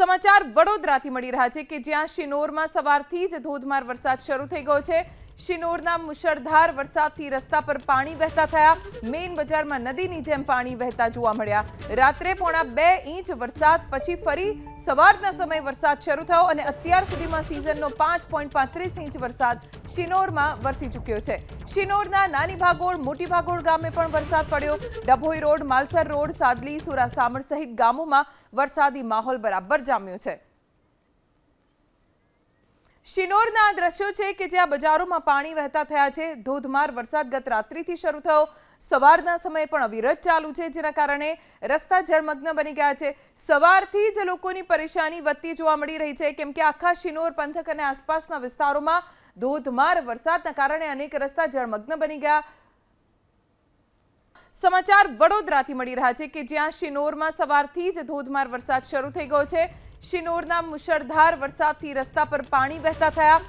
સમાચાર વડોદરાથી મળી રહ્યા છે કે જ્યાં શિનોરમાં સવારથી જ ધોધમાર વરસાદ શરૂ થઈ ગયો છે. શિનોરના મુશળધાર વરસાદથી રસ્તા પર પાણી વહેતા થયા. મેઇન બજારમાં નદીની જેમ પાણી વહેતા જોવા મળ્યા. રાત્રે પોણા બે ઇંચ વરસાદ, પછી ફરી સવારના સમયે વરસાદ શરૂ થયો અને અત્યાર સુધીમાં સિઝનનો પાંચ પોઈન્ટ પાંત્રીસ ઇંચ વરસાદ શિનોરમાં વરસી ચૂક્યો છે. શિનોરના નાની ભાગોળ, મોટી ભાગોળ ગામે પણ વરસાદ પડ્યો. ડભોઈ રોડ, માલસર રોડ, સાદલી સુરાસામર સહિત ગામોમાં વરસાદી માહોલ બરાબર જામ્યો છે. શિનોરના દ્રશ્યો છે કે જ્યાં બજારોમાં પાણી વહેતા થયા છે. ધોધમાર વરસાદ ગત રાત્રિથી શરૂ થયો. સવારના સમયે પણ અવિરત ચાલુ છે, જેના કારણે રસ્તા જળમગ્ન બની ગયા છે. સવારથી જ લોકોની પરેશાની વધતી જોવા મળી રહી છે. કેમ કે આખા શિનોર પંથક અને આસપાસના વિસ્તારોમાં ધોધમાર વરસાદના કારણે અનેક રસ્તા જળમગ્ન બની ગયા. સમાચાર વડોદરાથી મળી રહ્યા છે કે જ્યાં શિનોરમાં સવારથી જ ધોધમાર વરસાદ શરૂ થઈ ગયો છે. શિનોરના મુશળધાર વરસાદથી રસ્તા પર પાણી વહેતા થયા.